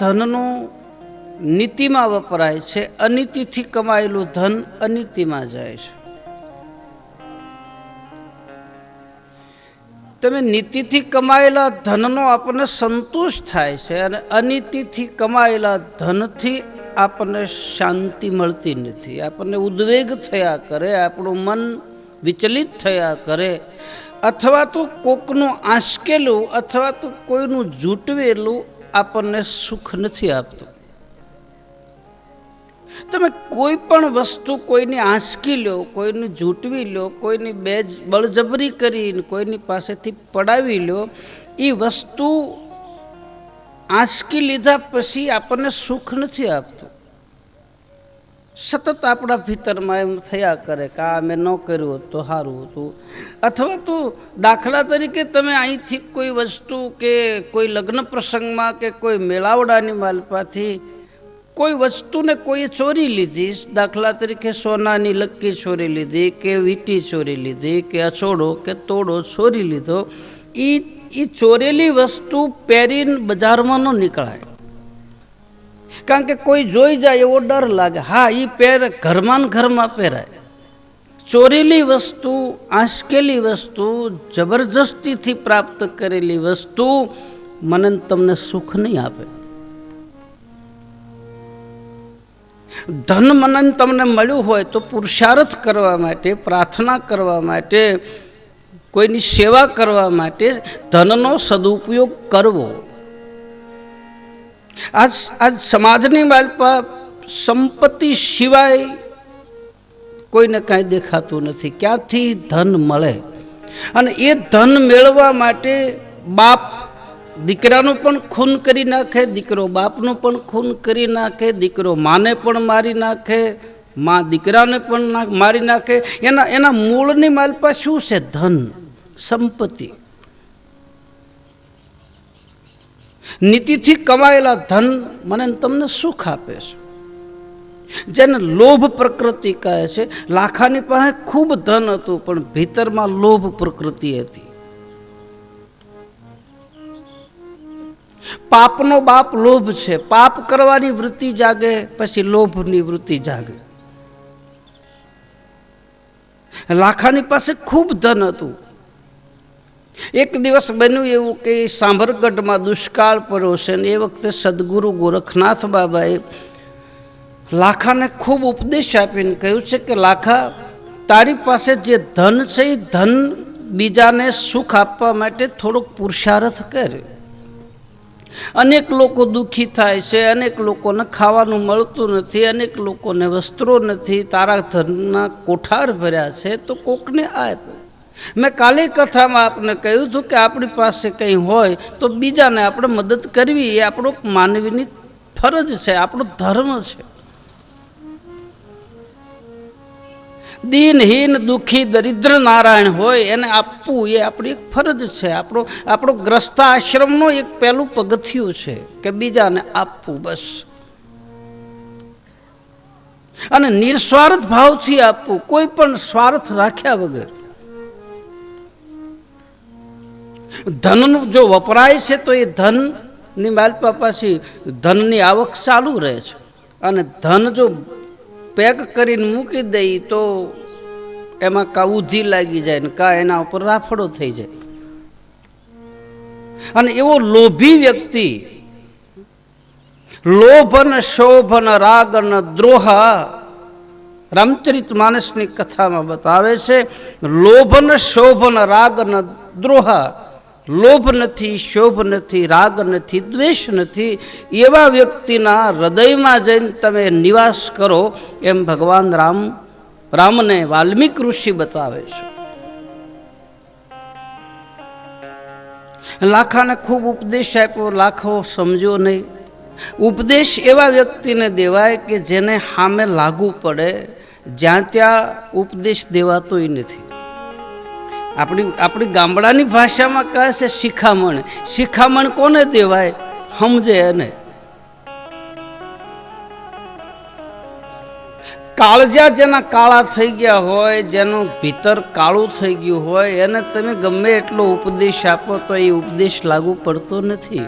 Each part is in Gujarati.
ધનનું નીતિમાં વપરાય છે, અનીતિથી કમાયેલું ધન અનીતિમાં જાય છે. તમે નીતિથી કમાયેલા ધનનો આપણને સંતોષ થાય છે અને અનીતિથી કમાયેલા ધનથી આપણને શાંતિ મળતી નથી. આપણને ઉદ્વેગ થયા કરે, આપણું મન વિચલિત થયા કરે, અથવા તો કોકનું આંચકેલું અથવા તો કોઈનું જૂટવેલું આપણને સુખ નથી આપતું. તમે કોઈ પણ વસ્તુ કોઈની આંચકી લો, કોઈની જૂટવી લો, કોઈની બે બળજબરી કરીને કોઈની પાસેથી પડાવી લો એ વસ્તુ આંચકી લીધા પછી આપણને સુખ નથી આપતું. સતત આપણા ભીતરમાં એમ થયા કરે કે આ મેં ન કર્યું હોત તો સારું હતું. અથવા તો દાખલા તરીકે તમે અહીંથી કોઈ વસ્તુ કે કોઈ લગ્ન પ્રસંગમાં કે કોઈ મેળાવડાની માલપાથી કોઈ વસ્તુને કોઈએ ચોરી લીધી, દાખલા તરીકે સોનાની લક્કી ચોરી લીધી કે વીંટી ચોરી લીધી કે અછોડો કે તોડો ચોરી લીધો એ એ ચોરેલી વસ્તુ પહેરીને બજારમાં ન નીકળાય. કારણ કે કોઈ જોઈ જાય એવો ડર લાગે. હા એ પહેરે ઘરમાં ઘરમાં પહેરાય. ચોરેલી વસ્તુ આંશકેલી વસ્તુ, જબરજસ્તીથી પ્રાપ્ત કરેલી વસ્તુ મને તમને સુખ નહીં આપે. ધન મનન તમને મળ્યું હોય તો પુરુષાર્થ કરવા માટે, પ્રાર્થના કરવા માટે, કોઈની સેવા કરવા માટે ધનનો સદુપયોગ કરવો. આજ આજ સમાજની માલપા સંપત્તિ સિવાય કોઈને કાંઈ દેખાતું નથી. ક્યાંથી ધન મળે? અને એ ધન મેળવવા માટે બાપ દીકરાનું પણ ખૂન કરી નાખે, દીકરો બાપનું પણ ખૂન કરી નાખે, દીકરો માને પણ મારી નાખે, મા દીકરાને પણ મારી નાખે. એના એના મૂળની માલપા શું છે? ધન, સંપત્તિ. નીતિથી કમાયેલા ધન મને તમને સુખ આપે છે. જેને લોભ પ્રકૃતિ કહે છે, લાખાની પાસે ખૂબ ધન હતું, પણ ભીતરમાં લોભ પ્રકૃતિ હતી. પાપનો બાપ લોભ છે, પાપ કરવાની વૃત્તિ જાગે, પછી લોભની વૃત્તિ જાગે. લાખાની પાસે ખૂબ ધન હતું એક દિવસ બન્યું એવું કે સાંભરગઢમાં દુષ્કાળ પડ્યો છે ને એ વખતે સદગુરુ ગોરખનાથ બાબાએ લાખાને ખૂબ ઉપદેશ આપીને કહ્યું છે કે, લાખા, તારી પાસે જે ધન છે એ ધન બીજાને સુખ આપવા માટે થોડોક પુરુષાર્થ કરે. અનેક લોકો દુઃખી થાય છે, અનેક લોકોને ખાવાનું મળતું નથી, અનેક લોકોને વસ્ત્રો નથી, તારા ધનના કોઠાર ભર્યા છે, તો કોકને આપ. મેં કાલે કથામાં આપને કહ્યું હતું કે આપણી પાસે કંઈ હોય તો બીજાને આપણે મદદ કરવી એ આપણો માનવીની ફરજ છે, આપણો ધર્મ છે. દિનહીન દુઃખી દરિદ્ર નારાયણ હોય એને આપવું એ આપણી એક ફરજ છે. આપણો આપણો ગ્રસ્ત આશ્રમનો એક પહેલું પગથિયું છે કે બીજાને આપવું બસ. અને નિસ્વાર્થ ભાવથી આપવું, કોઈ પણ સ્વાર્થ રાખ્યા વગર. ધનનું જો વપરાય છે, તો એ ધનની માલપા પાછી ધનની આવક ચાલુ રહે છે. અને ધન જો પેક કરીને મૂકી દઈ, તો એમાં કા ઉધી લાગી જાય ને કા એના ઉપર રાફડો થઈ જાય. અને એવો લોભી વ્યક્તિ લોભન શોભન રાગન દ્રોહ રામચરિત માનસની કથામાં બતાવે છે લોભન શોભન રાગન દ્રોહ લોભ નથી, શોભ નથી, રાગ નથી, દ્વેષ નથી, એવા વ્યક્તિના હૃદયમાં જઈને તમે નિવાસ કરો એમ ભગવાન રામ, રામને વાલ્મીક ઋષિ બતાવે છે. લાખાને ખૂબ ઉપદેશ આપ્યો, લાખો સમજ્યો નહીં. ઉપદેશ એવા વ્યક્તિને દેવાય કે જેને સામે લાગુ પડે, જ્યાં ત્યાં ઉપદેશ દેવાતોય નથી. આપણી આપણી ગામડાની ભાષામાં કહે છે શિખામણ. શિખામણ કોને દેવાય? સમજે એને. કાળજા જેના કાળા થઈ ગયા હોય, જેનું ભીતર કાળું થઈ ગયું હોય, એને તમે ગમે એટલો ઉપદેશ આપો તો એ ઉપદેશ લાગુ પડતો નથી.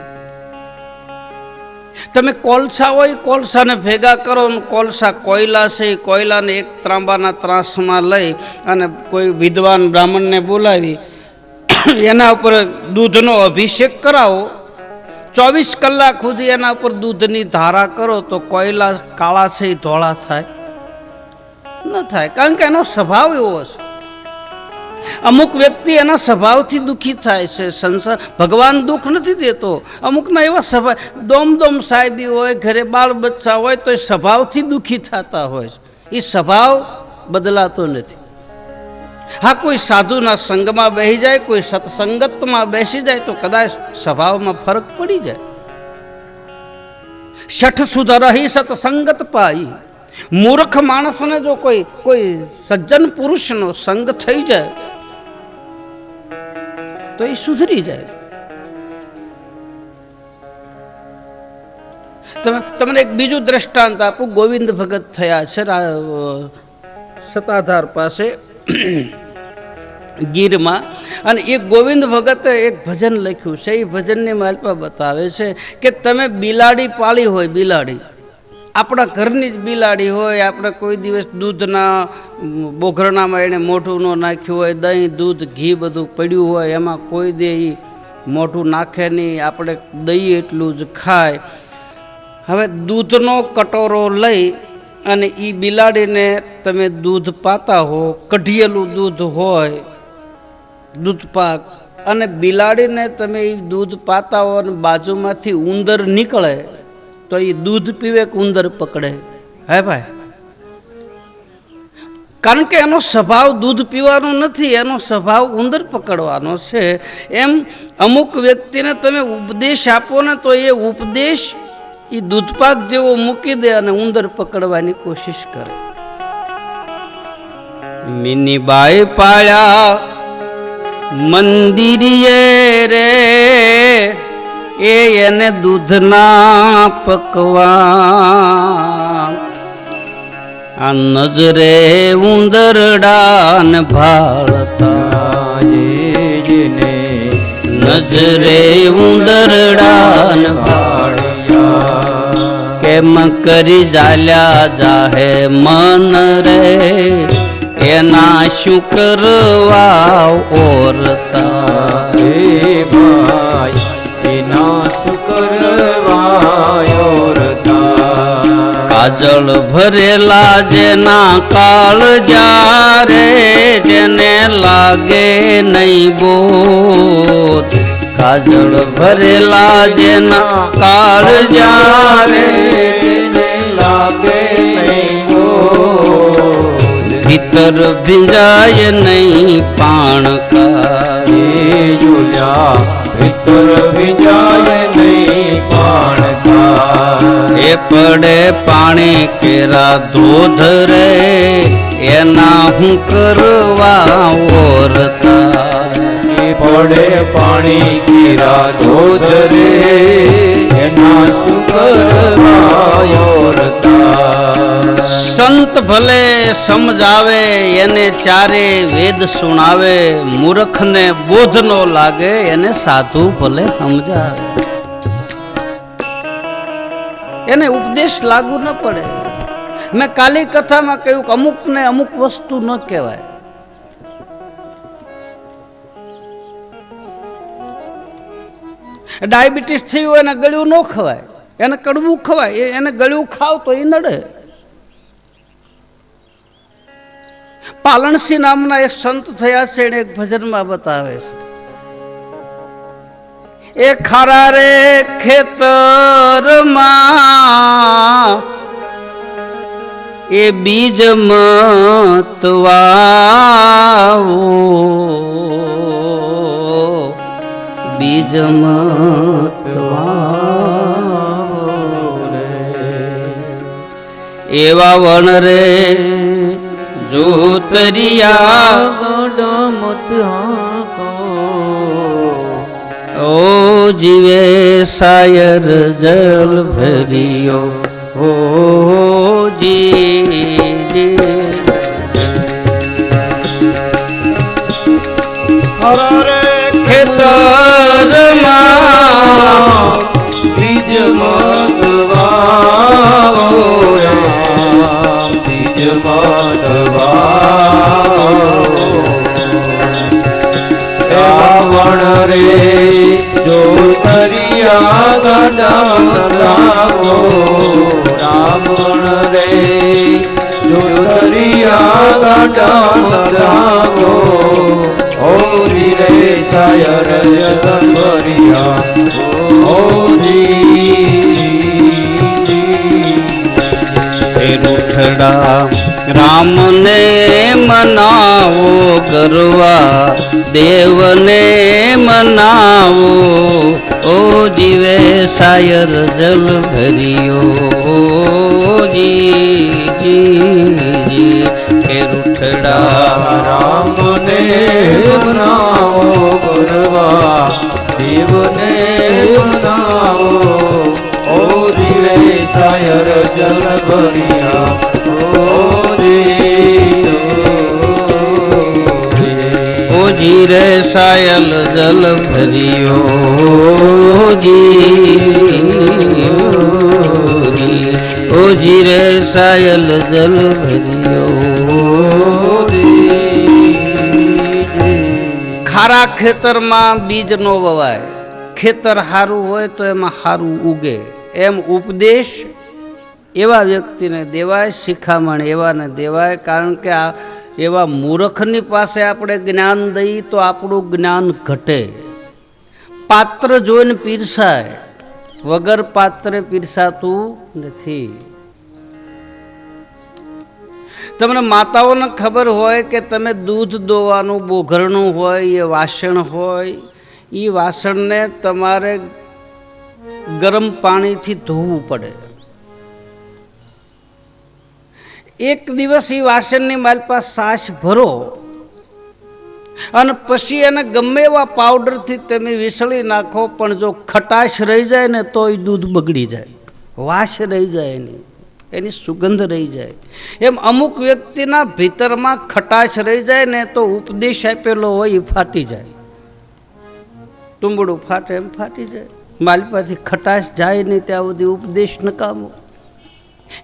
તમે કોલસા હોય, કોલસાને ભેગા કરો ને કોલસા કોયલા છે કોયલાને એક ત્રાંબાના ત્રાસમાં લઈ અને કોઈ વિદ્વાન બ્રાહ્મણને બોલાવી, એના ઉપર દૂધનો અભિષેક કરાવો. ચોવીસ કલાક સુધી એના ઉપર દૂધની ધારા કરો તો કોયલા કાળા છે ધોળા થાય. ન થાય, કારણ કે એનો સ્વભાવ એવો હશે. અમુક વ્યક્તિ એના સ્વભાવથી દુઃખી થાય છે, સંસાર, ભગવાન દુઃખ નથી દેતો. અમુકના એવા સ્વભાવ દોમ દોમ સાહેબી હોય, ઘરે બાળ બચ્ચા હોય તો એ સ્વભાવથી દુઃખી થતા હોય છે. એ સ્વભાવ બદલાતો નથી. હા, કોઈ સાધુના સંગમાં બેસી જાય, કોઈ સત્સંગતમાં બેસી જાય, તો કદાચ સ્વભાવમાં ફરક પડી જાય. શઠ સુધરહી સત્સંગત પાઈ. મૂર્ખ માણસને જો કોઈ કોઈ સજ્જન પુરુષનો સંગ થઈ જાય તો એ સુધરી જાય. તમે તમને એક બીજું દ્રષ્ટાંત આપું. ગોવિંદ ભગત થયા છે સતાધાર પાસે, ગીરમાં. અને એ ગોવિંદ ભગતે એક ભજન લખ્યું છે. એ ભજનની માલપા બતાવે છે કે તમે બિલાડી પાળી હોય, બિલાડી. આપણા ઘરની જ બિલાડી હોય, આપણે કોઈ દિવસ દૂધના બોઘરણામાં એણે મોઢું ન નાખ્યું હોય, દહીં, દૂધ, ઘી બધું પડ્યું હોય, એમાં કોઈ દે મોઢું નાખે નહીં, આપણે દહીં એટલું જ ખાય. હવે દૂધનો કટોરો લઈ અને એ બિલાડીને તમે દૂધ પાતા હો, કઢિયેલું દૂધ હોય, દૂધ પાક, અને બિલાડીને તમે એ દૂધ પાતા હો અને બાજુમાંથી ઉંદર નીકળે તો એ દૂધ પીવે ઉંદર પકડે? હે ભાઈ? કારણ કે એનો સ્વભાવ દૂધ પીવાનો નથી, એનો સ્વભાવ ઉંદર પકડવાનો છે. એમ અમુક વ્યક્તિને તમે ઉપદેશ આપો ને તો એ ઉપદેશ એ દૂધપાક જેવો મૂકી દે અને ઉંદર પકડવાની કોશિશ કરે. મિનીબાઈ પાળ્યા મંદિરીએ રે એ એને દૂધના પકવા આ નજરે ઉંદરડાન ભાળતા જેને નજરે ઉંદરડાન ભાળ્યા. કેમ કરી જાલ્યા જાહે મન રે? એના શું કરવા ઓરતા? હે ભાઈ કાજળ ભરેલા જેના કાળ જારે, જેને લાગે નહીં બો કાજળ ભરેલા જેના કાળ જારે લાગે નહીં ભીતર ભીંજાય નહીં, પાણ એ જોયા ભીતર પાણ એ પડે પાણી કેરા દૂધ રે, એના હું કરવા ઓરતા એ પડે પાણી કેરા દૂધ રે, એના સુકરવાયો રતા. સંત ભલે સમજાવે, એને ચારે વેદ સુણાવે, મૂર્ખને બોધ નો લાગે, એને સાધુ ભલે સમજાવે. એને ઉપદેશ લાગુ ન પડે. મેં કાલી કથામાં કહ્યું કે અમુકને અમુક વસ્તુ ન કહેવાય. ડાયાબિટીસ થયું એને ગળ્યું ન ખવાય. એને કડવું ખવાય. એને ગળ્યું ખાવ તો એ નડે. પાલણસિંહ નામના એક સંત થયા છે, એને એક ભજનમાં બતાવે છે. એ ખરા રે ખેતરમાં એ બીજ મતવાવો બીજ એવા વણ રે જોતરિયા ઓ જીવે સાયર જલ ભરિયો. હો જી ખેતરમાં બીજ રામ બીજ મત રાવણ રે, જો તરિયા ગડા લાગો રાવણ રે, જો તરિયા ગડા લાગો ઓરી રે સાયર જતન ભરિયા ઓરી રૂઠડા મનાવો ગરવા દેવને મનાવો. ઓ જીવે સાયર જલ ભર્યો. જી જી હે રૂઠડા રામને મનાવો ગરવા. દેવને મનાવો. ઓ જીવે સાયર જલ ભરિયા. ઓ સાયલ જલ ભર્યો જી રે સાયલ જલ ભર્યો ખારા ખેતરમાં બીજ નો વવાય. ખેતર સારું હોય તો એમાં સારું ઉગે. એમ ઉપદેશ એવા વ્યક્તિને દેવાય, શિખામણ એવાને દેવાય. કારણ કે આ એવા મૂર્ખની પાસે આપણે જ્ઞાન દઈએ તો આપણું જ્ઞાન ઘટે. પાત્ર જોઈને પીરસાય, વગર પાત્રે પીરસાતું નથી. તમને માતાઓને ખબર હોય કે તમે દૂધ દોવાનું, બોઘરણું હોય, એ વાસણ હોય એ વાસણને તમારે ગરમ પાણીથી ધોવું પડે. એક દિવસ એ વાસણની મારી પાસે સાસ ભરો અને પછી એને ગમે એવા પાવડરથી તમે વિસળી નાખો, પણ જો ખટાશ રહી જાય ને તો એ દૂધ બગડી જાય. વાસ રહી જાય એની. એની સુગંધ રહી જાય. એમ અમુક વ્યક્તિના ભીતરમાં ખટાશ રહી જાય ને તો ઉપદેશ આપેલો હોય એ ફાટી જાય. તુંબડું ફાટે એમ ફાટી જાય. માલપાથી ખટાશ જાય નહીં, ત્યાં સુધી ઉપદેશ નકામો.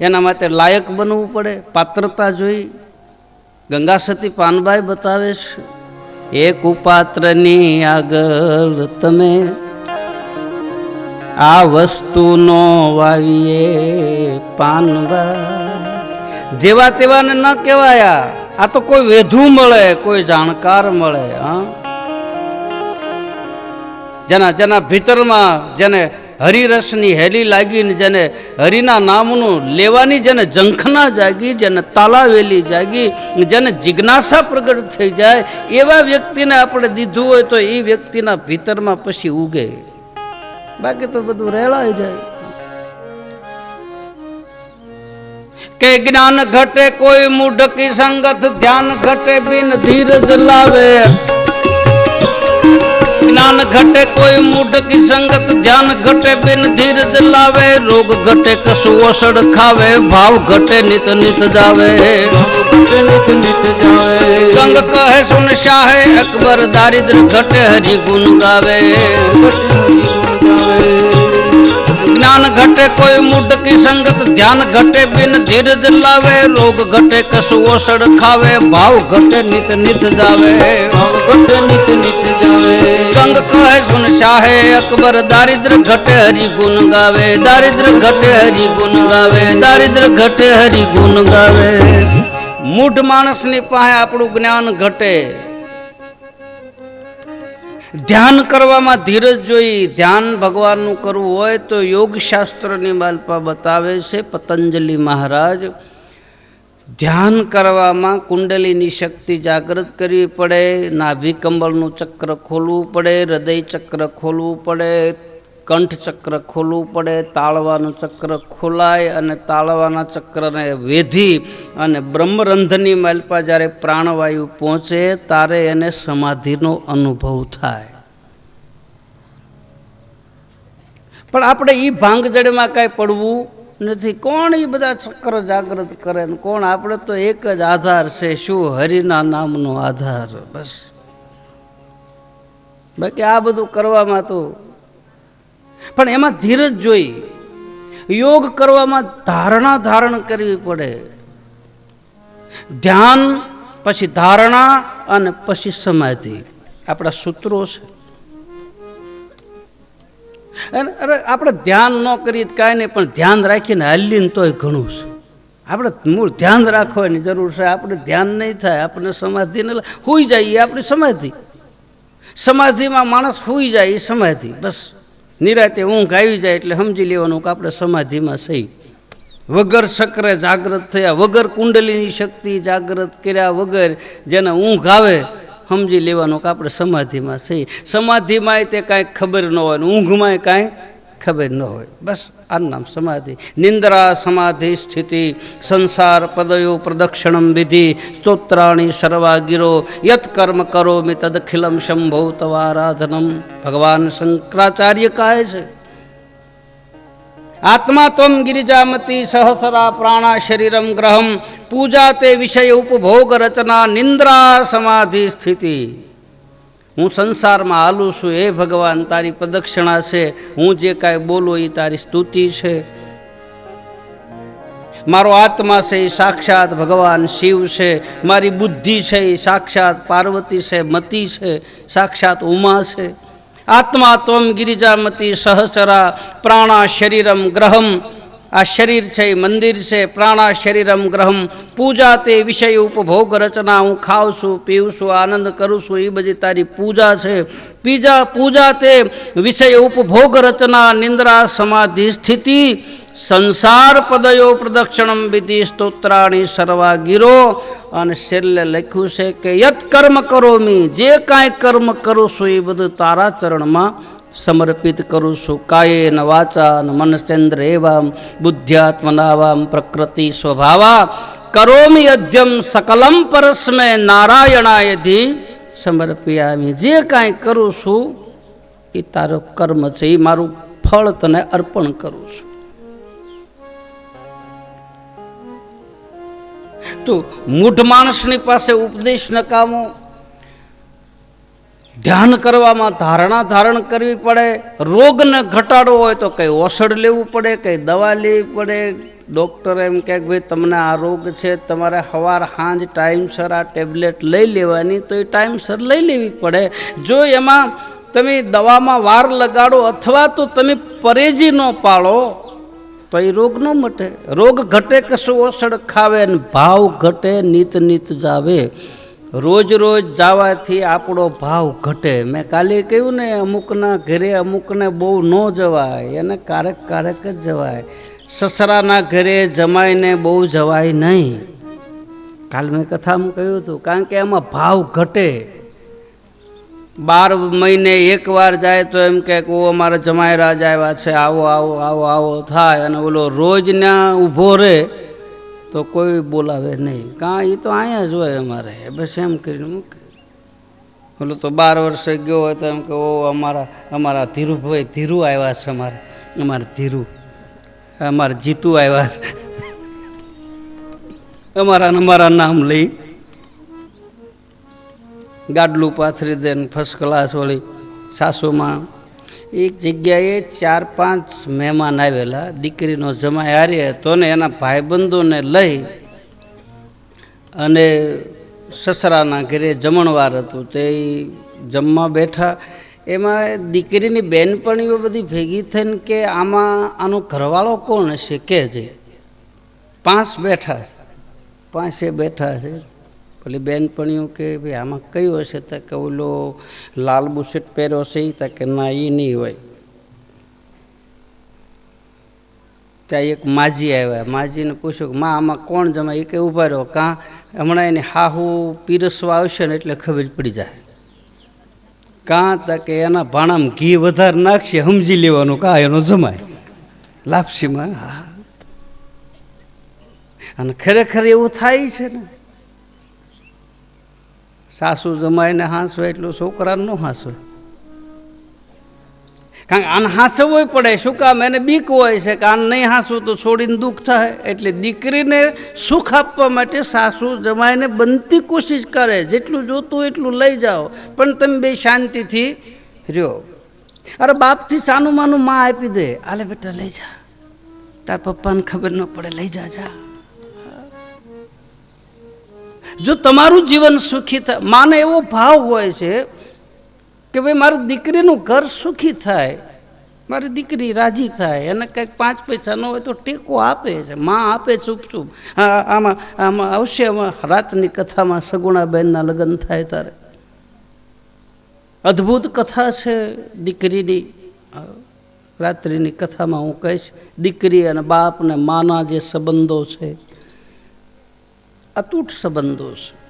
એના માટે લાયક બનવું પડે, પાત્રતા જોઈ ગંગા સતી પાનબાઈ બતાવે છે એક ઉપાત્રની આગળ તમે આ વસ્તુનો વાવીએ પાનબા. જેવા તેવાને ન કહેવાયા, આ તો કોઈ વેધુ મળે, કોઈ જાણકાર મળે, હા. જેના જેના ભીતરમાં જેને હરિરસની હેલી લાગીને જેને હરિના નામનું લેવાની જેને ઝંખના જાગી, જેને તાલાવેલી જાગી, જેને જિજ્ઞાસા પ્રગટ થઈ જાય, એવા વ્યક્તિને આપણે દીધું હોય તો એ વ્યક્તિના ભીતરમાં પછી ઉગે. બાકી તો બધું રેલાઈ જાય. કે જ્ઞાન ઘટે કોઈ મૂઢકી સંગત, ધ્યાન ઘટે બિન ધીરજ લાવે. જ્ઞાન ઘટે કોઈ મૂઢ કી સંગત, ધ્યાન ઘટે બિન ધીરજ લાવે, રોગ ઘટે કશું ઓસડ ખાવે, ભાવ ઘટે નિત નિત જાવે. ગંગ કહે, સુન શાહે, અકબર દારિદ્ર ઘટે હરી ગુણ ગાવે. જ્ઞાન ઘટે કોઈ મૂઢ કી સંગત ધ્યાન ઘટે બિન ધીરજ લાવે રોગ ઘટે કસુ ઓસડ ખાવે ભાવ ઘટે નિત નિત જાવે. નિત નિત જાવે. ગંગ કહે સુન શાહે અકબર દારિદ્ર ઘટે હરિ ગુણ ગાવે. દારિદ્ર ઘટે હરિ ગુણ ગાવે. દારિદ્ર ઘટે હરિ ગુણ ગાવે. મૂઢ માણસની પાસે આપણું જ્ઞાન ઘટે. ધ્યાન કરવામાં ધીરજ જોઈ ધ્યાન ભગવાનનું કરવું હોય તો યોગ શાસ્ત્રની માલપા બતાવે છે પતંજલિ મહારાજ. ધ્યાન કરવામાં કુંડલીની શક્તિ જાગૃત કરવી પડે નાભી કમળનું ચક્ર ખોલવું પડે હૃદય ચક્ર ખોલવું પડે કંઠ ચક્ર ખોલવું પડે, તાળવાનું ચક્ર ખોલાય અને તાળવાના ચક્રને વેધી અને બ્રહ્મરંધની માલપા જ્યારે પ્રાણવાયુ પહોંચે ત્યારે એને સમાધિનો અનુભવ થાય. પણ આપણે એ ભાંગજડમાં કાંઈ પડવું નથી. કોણ એ બધા ચક્ર જાગૃત કરે ને કોણ? આપણે તો એક જ આધાર છે શું? હરિના નામનો આધાર. બસ. બાકી આ બધું કરવામાં તો પણ એમાં ધીરજ જોઈ. યોગ કરવામાં ધારણા ધારણ કરવી પડે. ધ્યાન, પછી ધારણા અને પછી સમાધિ. આપણા સૂત્રો છે. અરે આપણે ધ્યાન ન કરીએ કાંઈ નહીં, પણ ધ્યાન રાખીને હાલીને તોય ઘણું છે. આપણે મૂળ ધ્યાન રાખવાની જરૂર છે. આપણે ધ્યાન નહીં થાય આપણે સમાધિ ન હોઈ જાય એ આપણી સમાધિ. સમાધિમાં માણસ હોઈ જાય એ સમાધિ. બસ. નિરાતે ઊંઘ આવી જાય એટલે સમજી લેવાનું કે આપણે સમાધિમાં સહી. વગર સક્રે જાગૃત થયા, વગર કુંડલીની શક્તિ જાગૃત કર્યા વગર જેને ઊંઘ આવે, સમજી લેવાનું કે આપણે સમાધિમાં સહી. સમાધિમાંય તે કાંઈ ખબર ન હોય ઊંઘમાંય કાંઈ ખબર ન હોય. બસ આ નામ સમાધિ. નિંદ્રા, સમાધિ, સ્થિતિ, સંસાર, પદયો, પ્રદક્ષિણમ, વિધિ, સ્તોત્રાણી, સર્વાગીરો યત કર્મ કરો મિ તદખિલમ શંભો તવારાધનમ ભગવાન શંકરાચાર્ય કહે છે, આત્મા ત્વમ ગિરિજામતી સહસરા પ્રાણા શરીરમ ગ્રહમ. પૂજા તે વિષય ઉપભોગ રચના નિંદ્રા સમાધિ સ્થિતિ. હું સંસારમાં હાલું છું, હે ભગવાન, તારી પ્રદક્ષિણા છે. હું જે કાંઈ બોલું એ તારી સ્તુતિ છે. મારો આત્મા છે એ સાક્ષાત ભગવાન શિવ છે. મારી બુદ્ધિ છે એ સાક્ષાત પાર્વતી છે, મતી છે, સાક્ષાત ઉમા છે. આત્મા ત્વમ ગિરિજામતી સહસરા પ્રાણા શરીરમ ગ્રહમ આ શરીર છે મંદિર છે, પ્રાણા શરીરમ ગ્રહમ. પૂજા તે વિષય ઉપભોગ રચના, હું ખાઉં છું, પીઉં છું, આનંદ કરું છું એ બધી તારી પૂજા છે. પીજા પૂજા તે વિષય ઉપભોગ રચના, નિંદ્રા, સમાધિ, સ્થિતિ, સંસાર પદયો પ્રદક્ષિણમ વિધિ સ્તોત્રાણી સર્વા ગીરો અને છેલ્લે લખ્યું છે કે યત કર્મ કરો મી, જે કાંઈ કર્મ કરું છું એ બધું તારા ચરણમાં સમર્પિત કરું છું. કાયેન વાચા ન મનચંદ્ર એવામ બુદ્ધ્યાત્મનાવામ, પ્રકૃતિ સ્વભાવા. કરોમી અધ્યમ સકલમ પરસ્મે નારાયણાયથી સમર્પ્યામી જે કાંઈ કરું છું, એ તારો કર્મ છે, એ મારું ફળ તને અર્પણ કરું છું. તો મૂઢ માણસની પાસે ઉપદેશ નકામો ધ્યાન કરવામાં ધારણા ધારણ કરવી પડે. રોગને ઘટાડવો હોય તો કંઈ ઓસડ લેવું પડે, કંઈ દવા લેવી પડે. ડૉક્ટર એમ કહે કે ભાઈ, તમને આ રોગ છે, તમારે સવાર સાંજ ટાઈમસર આ ટેબ્લેટ લઈ લેવાની, તો એ ટાઈમસર લઈ લેવી પડે. જો એમાં તમે દવામાં વાર લગાડો અથવા તો તમે પરેજી ન પાળો, તો એ રોગ ન મટે. રોગ ઘટે કશું ઓસડ ખાવે ને ભાવ ઘટે નીત નીત જાવે. રોજ રોજ જવાથી આપણો ભાવ ઘટે. મેં કાલે કહ્યું ને, અમુકના ઘરે અમુકને બહુ ન જવાય, એને કારક કારક જ જવાય. સસરાના ઘરે જમાઈને બહુ જવાય નહીં. કાલ મેં કથામાં કહ્યું હતું, કારણ કે એમાં ભાવ ઘટે. બાર મહિને એકવાર જાય તો એમ કે, ઓ, અમારા જમાઈ રાજ આવ્યા છે, આવો આવો આવો આવો થાય. અને ઓલો રોજ ત્યાં ઊભો રહે તો કોઈ બોલાવે નહીં. કાં એ તો અહીંયા જ હોય અમારે. બસ એમ કરીને મૂકે ઓલો તો બાર વર્ષે ગયો હોય તો એમ કે, ઓ, અમારા અમારા ધીરુભાઈ ધીરુ આવ્યા છે અમારે. અમારે ધીરુ. અમારે જીતુ આવ્યા છે. અમારા અમારા નામ લઈ ગાડલું પાથરી દે ફર્સ્ટ ક્લાસ વળી સાસુમાં એક જગ્યાએ ચાર પાંચ મહેમાન આવેલા, દીકરીનો જમાય હારે હતો ને એના ભાઈબંધોને લઈ અને સસરાના ઘરે જમણવાર હતું. તે જમવા બેઠા. એમાં દીકરીની બેનપણીઓ બધી ભેગી થઈને કે આમાં આનો ઘરવાળો કોણ હશે? કે છે. પાંચ બેઠા. પાંચે બેઠા છે. પેલી બેનપણીઓ કે ભાઈ આમાં કયું હશે? તો કે ઓલો લાલ બુશેટ પહેર્યો છે તો કે ના એ નહીં હોય. ત્યાં એક માજી આવ્યા. માજીને પૂછ્યું કે, માં, આમાં કોણ જમાય એ કે ઊભા રહ્યો કાં હમણાં એને હાહુ પીરસવા આવશે ને એટલે ખબર પડી જાય. કાં? તો કે, એના ભાણામાં ઘી વધારે નાખશે સમજી લેવાનું. કાં એનો જમાય? લાપસીમાં હા અને ખરેખર એવું થાય છે ને? સાસુ જમાઈને હાંસવે એટલું છોકરાને ન હાંસવે. કારણ કે આને હાંસવું પડે, શું કામ? એને બીક હોય છે કે આને નહીં હાંસવું તો છોડીને દુઃખ થાય. એટલે દીકરીને સુખ આપવા માટે સાસુ જમાઈને બનતી કોશિશ કરે, જેટલું જોતું એટલું લઈ જાઓ. પણ તમે બે શાંતિથી રહ્યો. અરે બાપથી સાનું માનું માં આપી દે. આલે બેટા, લઈ જા. તાર પપ્પાને ખબર ન પડે, લઈ જા જા. જો તમારું જીવન સુખી થાય માને એવો ભાવ હોય છે કે ભાઈ મારી દીકરીનું ઘર સુખી થાય, મારી દીકરી રાજી થાય, એને કંઈક પાંચ પૈસા ન હોય તો ટેકો આપે છે, માં આપે ચૂપ ચૂપ આમાં આમાં આવશે રાતની કથામાં સગુણાબેનના લગ્ન થાય ત્યારે અદ્ભુત કથા છે દીકરીની. રાત્રિની કથામાં હું કહીશ, દીકરી અને બાપ ને માના જે સંબંધો છે અતૂટ સંબંધો છે